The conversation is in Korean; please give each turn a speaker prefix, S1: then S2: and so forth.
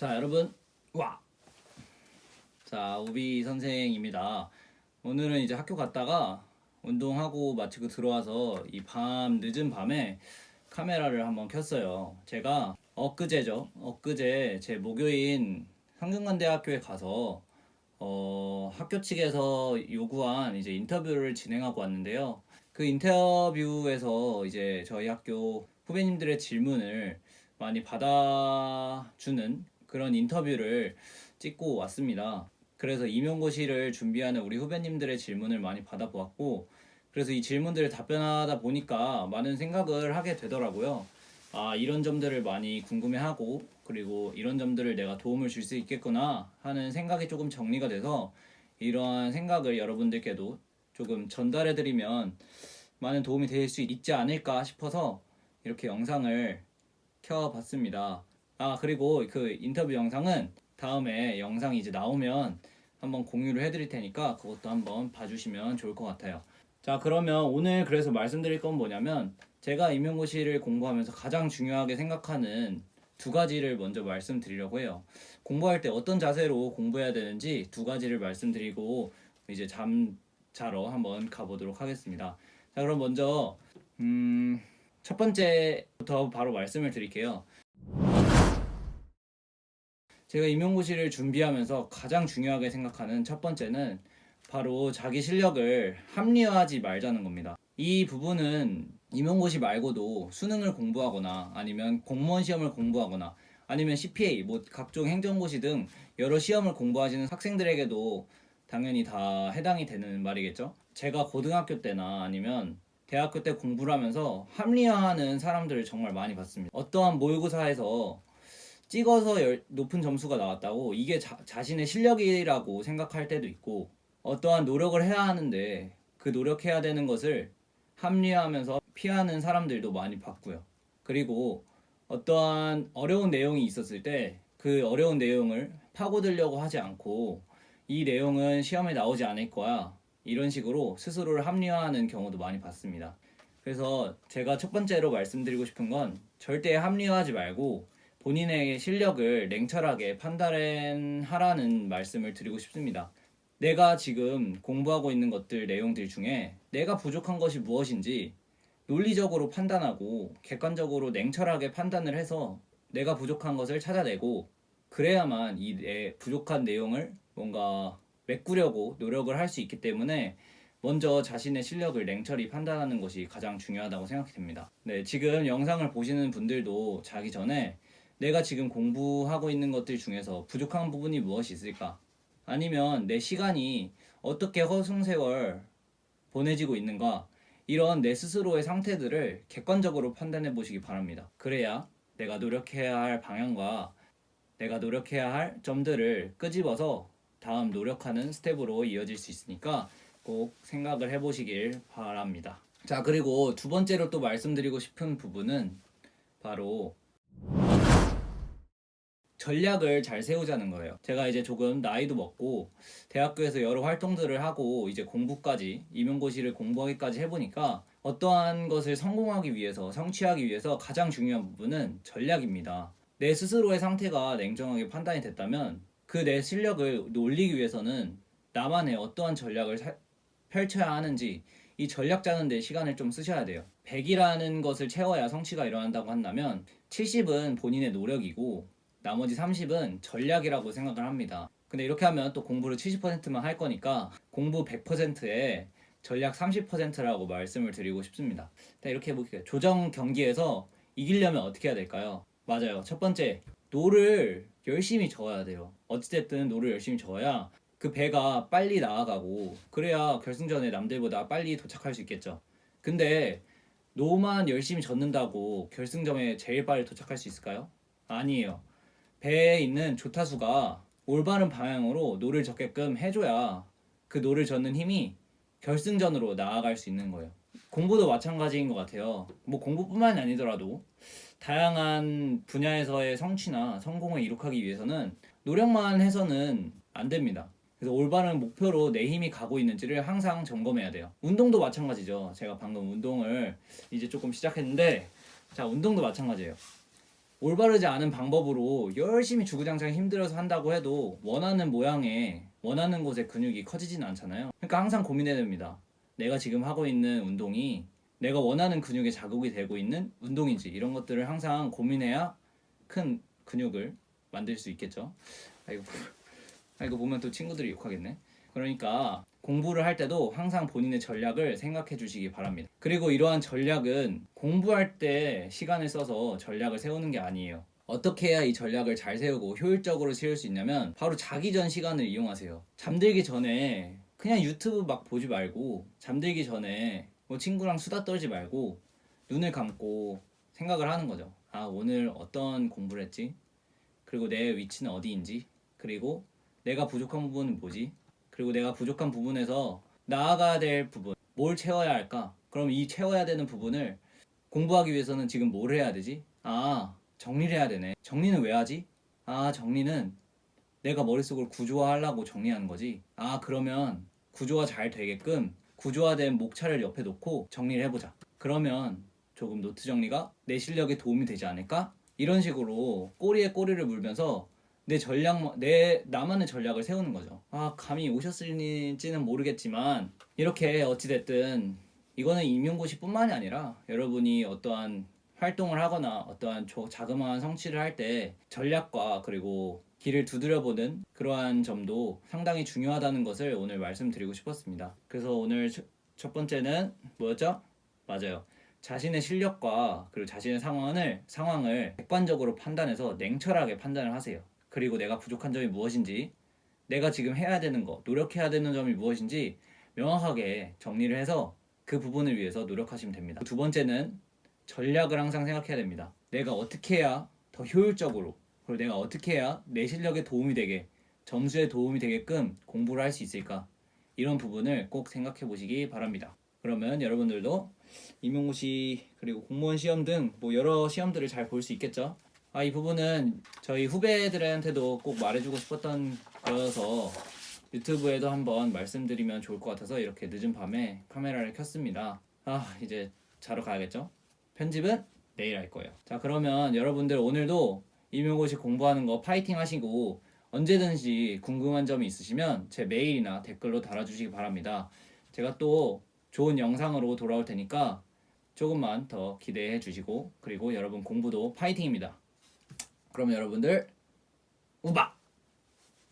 S1: 자, 여러분, 와! 자, 우비 선생입니다. 오늘은 이제 학교 갔다가 운동하고 마치고 들어와서 이 밤, 늦은 밤에 카메라를 한번 켰어요. 제가 엊그제죠. 엊그제 제 모교인 성균관대학교에 가서 어, 학교 측에서 요구한 이제 인터뷰를 진행하고 왔는데요. 그 인터뷰에서 이제 저희 학교 후배님들의 질문을 많이 받아주는 그런 인터뷰를 찍고 왔습니다. 그래서 임용고시를 준비하는 우리 후배님들의 질문을 많이 받아보았고, 그래서 이 질문들을 답변하다 보니까 많은 생각을 하게 되더라고요. 아, 이런 점들을 많이 궁금해하고, 그리고 이런 점들을 내가 도움을 줄 수 있겠구나 하는 생각이 조금 정리가 돼서 이러한 생각을 여러분들께도 조금 전달해드리면 많은 도움이 될 수 있지 않을까 싶어서 이렇게 영상을 켜봤습니다. 아, 그리고 그 인터뷰 영상은 다음에 영상이 이제 나오면 한번 공유를 해드릴 테니까 그것도 한번 봐주시면 좋을 것 같아요. 자, 그러면 오늘 그래서 말씀드릴 건 뭐냐면 제가 임용고시를 공부하면서 가장 중요하게 생각하는 두 가지를 먼저 말씀드리려고 해요. 공부할 때 어떤 자세로 공부해야 되는지 두 가지를 말씀드리고 이제 잠 자러 한번 가보도록 하겠습니다. 자, 그럼 먼저 음, 첫 번째부터 바로 말씀을 드릴게요. 제가 임용고시를 준비하면서 가장 중요하게 생각하는 첫 번째는 바로 자기 실력을 합리화하지 말자는 겁니다. 이 부분은 임용고시 말고도 수능을 공부하거나 아니면 공무원 시험을 공부하거나 아니면 CPA, 뭐 각종 행정고시 등 여러 시험을 공부하시는 학생들에게도 당연히 다 해당이 되는 말이겠죠. 제가 고등학교 때나 아니면 대학교 때 공부를 하면서 합리화하는 사람들을 정말 많이 봤습니다. 어떠한 모의고사에서 찍어서 열- 높은 점수가 나왔다고 이게 자, 자신의 실력이라고 생각할 때도 있고 어떠한 노력을 해야 하는데 그 노력해야 되는 것을 합리화하면서 피하는 사람들도 많이 봤고요. 그리고 어떠한 어려운 내용이 있었을 때 그 어려운 내용을 파고들려고 하지 않고 이 내용은 시험에 나오지 않을 거야. 이런 식으로 스스로를 합리화하는 경우도 많이 봤습니다. 그래서 제가 첫 번째로 말씀드리고 싶은 건 절대 합리화하지 말고 본인의 실력을 냉철하게 판단하라는 말씀을 드리고 싶습니다. 내가 지금 공부하고 있는 것들 내용들 중에 내가 부족한 것이 무엇인지 논리적으로 판단하고 객관적으로 냉철하게 판단을 해서 내가 부족한 것을 찾아내고 그래야만 이 내 부족한 내용을 뭔가 메꾸려고 노력을 할 수 있기 때문에 먼저 자신의 실력을 냉철히 판단하는 것이 가장 중요하다고 생각이 됩니다. 네, 지금 영상을 보시는 분들도 자기 전에 내가 지금 공부하고 있는 것들 중에서 부족한 부분이 무엇이 있을까? 아니면 내 시간이 어떻게 허송세월 보내지고 있는가? 이런 내 스스로의 상태들을 객관적으로 판단해 보시기 바랍니다. 그래야 내가 노력해야 할 방향과 내가 노력해야 할 점들을 끄집어서 다음 노력하는 스텝으로 이어질 수 있으니까 꼭 생각을 해보시길 바랍니다. 자, 그리고 두 번째로 또 말씀드리고 싶은 부분은 바로 전략을 잘 세우자는 거예요. 제가 이제 조금 나이도 먹고 대학교에서 여러 활동들을 하고 이제 공부까지 임용고시를 공부하기까지 해보니까 어떠한 것을 성공하기 위해서 성취하기 위해서 가장 중요한 부분은 전략입니다. 내 스스로의 상태가 냉정하게 판단이 됐다면 그 내 실력을 올리기 위해서는 나만의 어떠한 전략을 사- 펼쳐야 하는지 이 전략 짜는 데 시간을 좀 쓰셔야 돼요. 100이라는 것을 채워야 성취가 일어난다고 한다면 70은 본인의 노력이고 나머지 30은 전략이라고 생각을 합니다. 근데 이렇게 하면 또 공부를 70%만 할 거니까 공부 100%에 전략 30%라고 말씀을 드리고 싶습니다. 자, 이렇게 해볼게요. 조정 경기에서 이기려면 어떻게 해야 될까요? 맞아요. 첫 번째, 노를 열심히 저어야 돼요. 어찌됐든 노를 열심히 저어야 그 배가 빨리 나아가고 그래야 결승전에 남들보다 빨리 도착할 수 있겠죠. 근데 노만 열심히 젓는다고 결승점에 제일 빨리 도착할 수 있을까요? 아니에요. 배에 있는 조타수가 올바른 방향으로 노를 젓게끔 해줘야 그 노를 젓는 힘이 결승전으로 나아갈 수 있는 거예요. 공부도 마찬가지인 것 같아요. 뭐 공부뿐만이 아니더라도 다양한 분야에서의 성취나 성공을 이룩하기 위해서는 노력만 해서는 안 됩니다. 그래서 올바른 목표로 내 힘이 가고 있는지를 항상 점검해야 돼요. 운동도 마찬가지죠. 제가 방금 운동을 이제 조금 시작했는데, 자, 운동도 마찬가지예요. 올바르지 않은 방법으로 열심히 주구장창 힘들어서 한다고 해도 원하는 모양에 원하는 곳에 근육이 커지진 않잖아요. 그러니까 항상 고민해야 됩니다. 내가 지금 하고 있는 운동이 내가 원하는 근육에 자극이 되고 있는 운동인지 이런 것들을 항상 고민해야 큰 근육을 만들 수 있겠죠. 아 이거 아, 이거 보면 또 친구들이 욕하겠네. 그러니까 공부를 할 때도 항상 본인의 전략을 생각해 주시기 바랍니다. 그리고 이러한 전략은 공부할 때 시간을 써서 전략을 세우는 게 아니에요. 어떻게 해야 이 전략을 잘 세우고 효율적으로 세울 수 있냐면 바로 자기 전 시간을 이용하세요. 잠들기 전에 그냥 유튜브 막 보지 말고 잠들기 전에 뭐 친구랑 수다 떨지 말고 눈을 감고 생각을 하는 거죠. 아, 오늘 어떤 공부를 했지? 그리고 내 위치는 어디인지? 그리고 내가 부족한 부분은 뭐지? 그리고 내가 부족한 부분에서 나아가야 될 부분, 뭘 채워야 할까? 그럼 이 채워야 되는 부분을 공부하기 위해서는 지금 뭘 해야 되지? 아, 정리를 해야 되네. 정리는 왜 하지? 아, 정리는 내가 머릿속을 구조화하려고 정리하는 거지. 아, 그러면 구조화 잘 되게끔 구조화된 목차를 옆에 놓고 정리를 해보자. 그러면 조금 노트 정리가 내 실력에 도움이 되지 않을까? 이런 식으로 꼬리에 꼬리를 물면서 내 전략, 내 나만의 전략을 세우는 거죠. 아, 감이 오셨을지는 모르겠지만 이렇게 어찌 됐든 이거는 임용고시뿐만이 아니라 여러분이 어떠한 활동을 하거나 어떠한 조- 자그마한 성취를 할 때 전략과 그리고 길을 두드려보는 그러한 점도 상당히 중요하다는 것을 오늘 말씀드리고 싶었습니다. 그래서 오늘 첫- 첫 번째는 뭐였죠? 맞아요. 자신의 실력과 그리고 자신의 상황을 상황을 객관적으로 판단해서 냉철하게 판단을 하세요. 그리고 내가 부족한 점이 무엇인지, 내가 지금 해야 되는 거, 노력해야 되는 점이 무엇인지 명확하게 정리를 해서 그 부분을 위해서 노력하시면 됩니다. 두 번째는 전략을 항상 생각해야 됩니다. 내가 어떻게 해야 더 효율적으로 그리고 내가 어떻게 해야 내 실력에 도움이 되게 점수에 도움이 되게끔 공부를 할 수 있을까 이런 부분을 꼭 생각해 보시기 바랍니다. 그러면 여러분들도 임용고시 그리고 공무원 시험 등 뭐 여러 시험들을 잘 볼 수 있겠죠. 아 이 부분은 저희 후배들한테도 꼭 말해주고 싶었던 거여서 유튜브에도 한번 말씀드리면 좋을 것 같아서 이렇게 늦은 밤에 카메라를 켰습니다. 아 이제 자러 가야겠죠? 편집은 내일 할 거예요. 자 그러면 여러분들 오늘도 임용고시 공부하는 거 파이팅 하시고 언제든지 궁금한 점이 있으시면 제 메일이나 댓글로 달아주시기 바랍니다. 제가 또 좋은 영상으로 돌아올 테니까 조금만 더 기대해 주시고 그리고 여러분 공부도 파이팅입니다. 그럼 여러분들 우박!